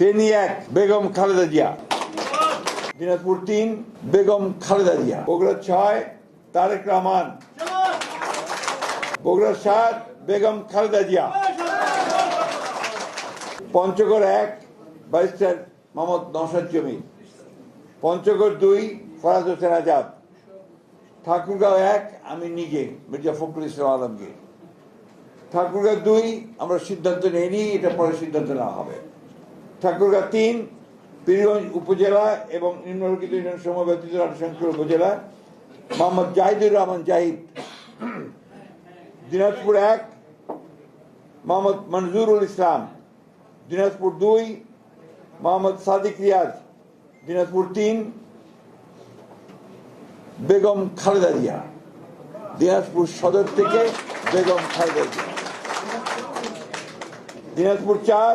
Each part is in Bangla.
ফেনী এক বেগম খালেদা জিয়া। দিনাজপুর তিন, বেগম খালেদা জিয়া। বগুড়া ছয়, তারেক রহমান। বগুড়া সাত, বেগম খালেদা জিয়া। পঞ্চগড় এক, ব্যারিস্টার মোহাম্মদ নওশাদ জমি। পঞ্চগড় দুই, ফরাজ হোসেন আজাদ। ঠাকুরগাঁও এক, আমি নিজে, মির্জা ফখরুল ইসলাম আলমগীর। ঠাকুরগাঁও দুই, আমরা সিদ্ধান্ত নেইনি, এটা পরে সিদ্ধান্ত নেওয়া হবে। ঠাকুরগাঁও তিন, পীরগঞ্জ উপজেলা এবং নিম্নলিখিত ইউনিয়ন সময় ব্যতীত রাজশঙ্কর উপজেলা। মোহাম্মদ জাহিদুর রহমান জাহিদ। দিনাজপুর এক, মোহাম্মদ মনজুরুল ইসলাম। দিনাজপুর দুই, মোহাম্মদ সাদিক রিয়াজ। দিনাজপুর তিন, বেগম খালেদা জিয়া। দিনাজপুর সদর থেকে বেগম খালেদা জিয়া। দিনাজপুর চার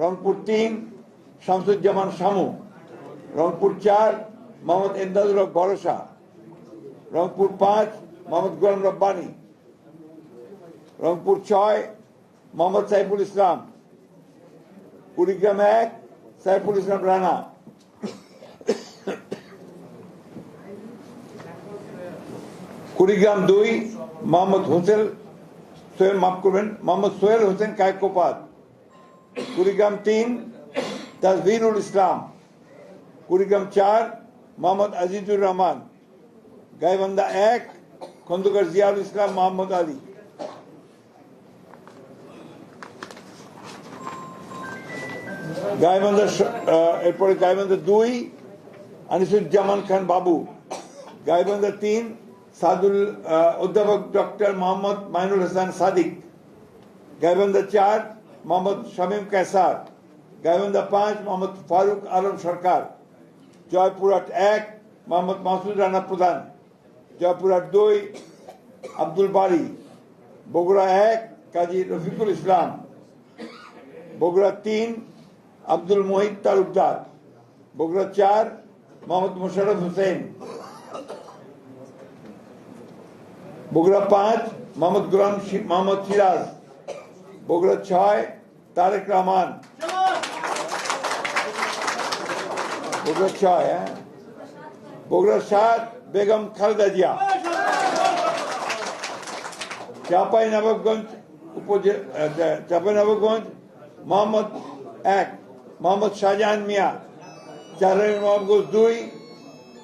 রংপুর তিন শামসুজ্জামান শামু, রংপুর চার মোহাম্মদ এমদাদুল হক ভরসা, রংপুর পাঁচ মোহাম্মদ গোলাম রব্বানি, রংপুর ছয় মোহাম্মদ সাইফুল ইসলাম, কুড়িগ্রাম এক সাইফুল ইসলাম রানা। কুড়িগ্রাম দুই মোহাম্মদ হোসেন সোহেল, মাফ করবেন, মোহাম্মদ সোহেল হোসেন কায়কোপাত কুড়িগ্রাম তিন তাজভিরুল ইসলাম, কুড়িগ্রাম চার, মোহাম্মদ আজিজুর রহমান, গাইবান্ধা এক, খন্দকার জিয়াউল ইসলাম, মোহাম্মদ আলী। গাইবান্ধা এরপরে গাইবান্ধা দুই, আনিসুজ্জামান খান বাবু। গাইবান্ধা তিন, সাদুল অধ্যাপক ডক্টর মোহাম্মদ মাইনুল হাসান সাদিক। গাইবান্ধা চার মোহাম্মদ শামীম কেসার গাইবান্ধা পাঁচ, মোহাম্মদ ফারুক আলম সরকার, জয়পুরহাট এক, মোহাম্মদ মাসুদ রানা প্রধান, জয়পুরহাট দুই, আব্দুল বারি, বগুড়া এক, কাজী রফিকুল ইসলাম, বগুড়া তিন, আব্দুল মোহিত তালুকদার, বগুড়া চার, মোহাম্মদ মোশারফ হোসেন, বগুড়া পাঁচ, মোহাম্মদ গুলাম মোহাম্মদ সিরাজ বগুড়া ছয় তারেক রহমান বগুড়া ছয় হ্যাঁ বগুড়া সাত বেগম খালেদা জিয়া চাপাই নবাবগঞ্জ উপজেলা চাপাই নবাবগঞ্জ মোহাম্মদ এক মোহাম্মদ শাহজাহান মিয়া চারাই নবাবগঞ্জ দুই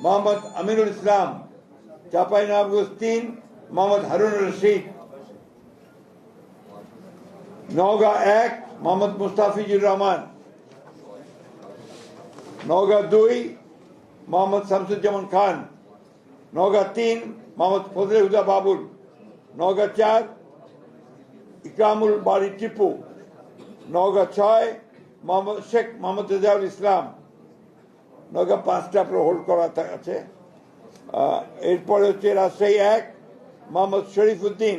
মোহাম্মদ আমিনুল ইসলাম চাপাই নবাবগঞ্জ তিন মোহাম্মদ হারুন রশিদ নওগাঁ এক মোহাম্মদ মুস্তাফিজুর রহমান নওগাঁ দুই মোহাম্মদ শামসুজ্জামান খান নওগাঁ তিন মোহাম্মদ ফজলে হুদা বাবুল নওগাঁ চার ইকরামুল বাড়ি টিপু নওগাঁ ছয় মোহাম্মদ শেখ মোহাম্মদ রেজাউল ইসলাম নওগাঁ পাঁচটা আপনার হোল্ড করা আছে। এরপরে হচ্ছে রাজশাহী এক মোহাম্মদ শরীফ উদ্দিন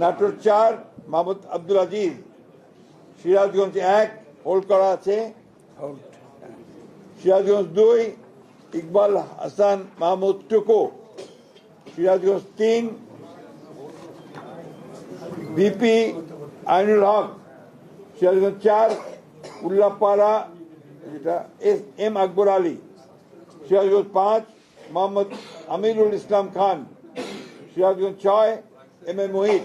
নাটোর চার, মাহমুদ আব্দুল আজিজ। সিরাজগঞ্জ এক হোল্ড করা আছে। সিরাজগঞ্জ দুই, ইকবাল হাসান, মাহমুদ টুকু। সিরাজগঞ্জ তিন ভিপি আইনুল হক। সিরাজগঞ্জ চার, উল্লাপাড়া যেটা এস এম আকবর আলী। সিরাজগঞ্জ পাঁচ মোহাম্মদ আমিরুল ইসলাম খান। সিরাজগঞ্জ ছয়, এম এ মোহিত।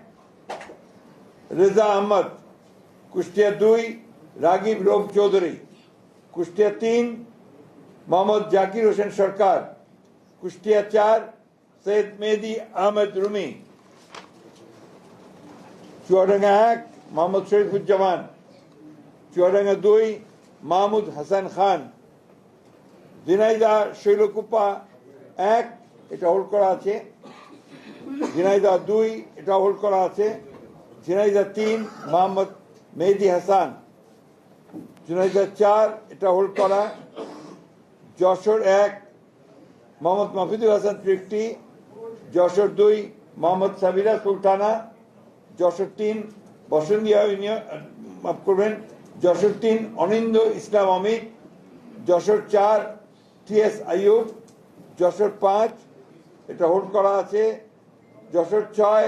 রেজা আহমদ, কুষ্টিয়া দুই, রাগিব রোগ চৌধুরী। কুষ্টিয়া তিন, মোহাম্মদ জাকির হোসেন সরকার। কুষ্টিয়া চার, সৈয়দ মেহেদি আহমেদ রুমি। চুয়াডাঙ্গা এক, মোহাম্মদ শরীফুজ্জামান। চুয়াডাঙ্গা দুই, মাহমুদ হাসান খান। দিনাইদা শৈলকুপা এক, এটা হোল্ড করা আছে। ঝিনাইদা দুই, এটা হোল্ড করা আছে। ঝিনাইদা তিন, মোহাম্মদ মেহেদি হাসান। ঝিনাইদা চার, এটা হোল্ড করা। যশোর এক, মোহাম্মদ মাহফিদুল হাসান ফিফটি যশোর দুই, মোহাম্মদ সাবিরা সুলতানা। যশোর তিন বসন্তিয়া ইউনিয়ন, মাফ করবেন। যশোর তিন, অনিন্দ ইসলাম অমিত। যশোর চার, টি এস আইয়ুব। যশোর পাঁচ, এটা হোল্ড করা আছে। যশোর ছয়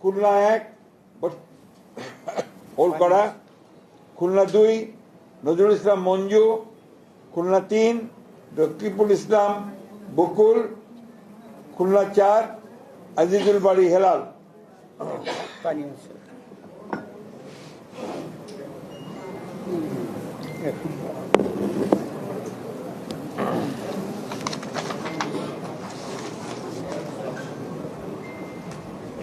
খুলনা এক হোল্ড খুলনা দুই নজরুল ইসলাম মঞ্জু খুলনা তিন রকিবুল ইসলাম বকুল খুলনা চার আজিজুল বাড়ি হেলাল। পানি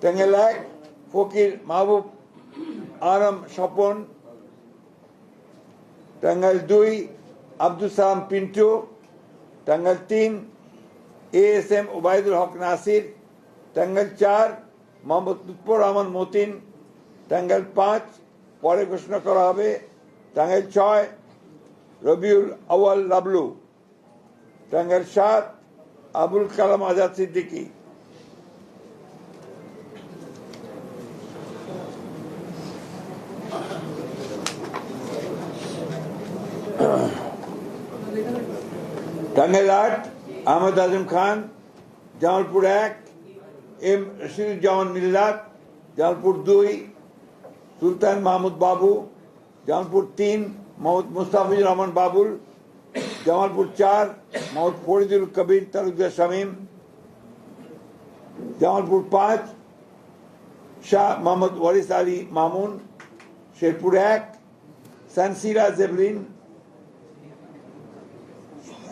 এক ফকির মাহবুব আরম স্বপন টাঙ্গাইল দুই আব্দুল সালাম পিন্টু টাঙ্গাইল তিন A S M Obaidul Haque Nasir Tangail চার মোহাম্মদ লুৎফর রহমান মতিন টাঙ্গাইল পাঁচ পরে ঘোষণা করা হবে টাঙ্গাইল ছয় রবিউল আউয়াল লাবলু টাঙ্গাইল সাত আবুল কালাম আজাদ সিদ্দিকী টাঙ্গাইল আট আহমদ আজম খান জামালপুর এক এম রশিদুজ্জামান মিল্লাত জামালপুর দুই সুলতান মাহমুদ বাবু জামালপুর তিন মোহাম্মদ মুস্তাফিজুর রহমান বাবুল জামালপুর চার মোহাম্মদ ফরিদুল কবির তালুকদার শামীম জামালপুর পাঁচ শাহ মোহাম্মদ ওয়ারিস আলী মামুন শেরপুর এক সানসিরা জেবলিন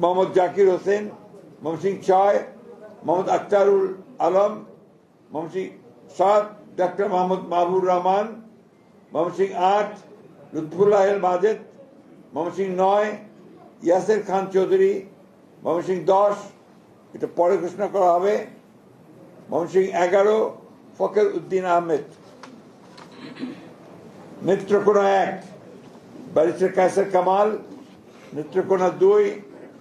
মোহাম্মদ জাকির হোসেন মমসিং ছয় মোহাম্মদ আখতারুল আলম মমসিং সাত ডাক্তার মোহাম্মদ মাহবুর রহমান মমসিং আট, লুৎফুল্লাহ মাজেদ মমসিং নয়, ইয়াসের খান চৌধুরী মমসিং দশ, এটা পরে ঘোষণা করা হবে মমসিং এগারো ফকের উদ্দিন আহমেদ। নেত্রকোনা এক, ব্যারিস্টার কায়সার কামাল, নেত্রকোনা দুই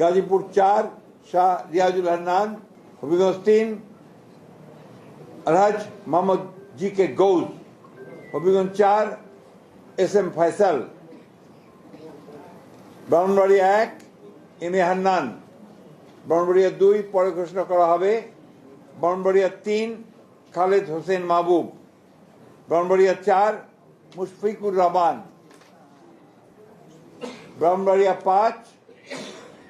গাজীপুর চার, শাহ রিয়াজুল হান্নান, হবিগঞ্জ তিন আলহাজ মোহাম্মদ জি কে গৌজ হবিগঞ্জ চার, এস এম ফয়সাল। ব্রাহ্মণবাড়িয়া এক, এম এ হান্নান। ব্রাহ্মণবাড়িয়া দুই, পরে ঘোষণা করা হবে। ব্রাহ্মণবাড়িয়া তিন, খালেদ হোসেন মাহবুব। ব্রাহ্মণবাড়িয়া চার, মুশফিকুর রহমান। ব্রাহ্মণবাড়িয়া পাঁচ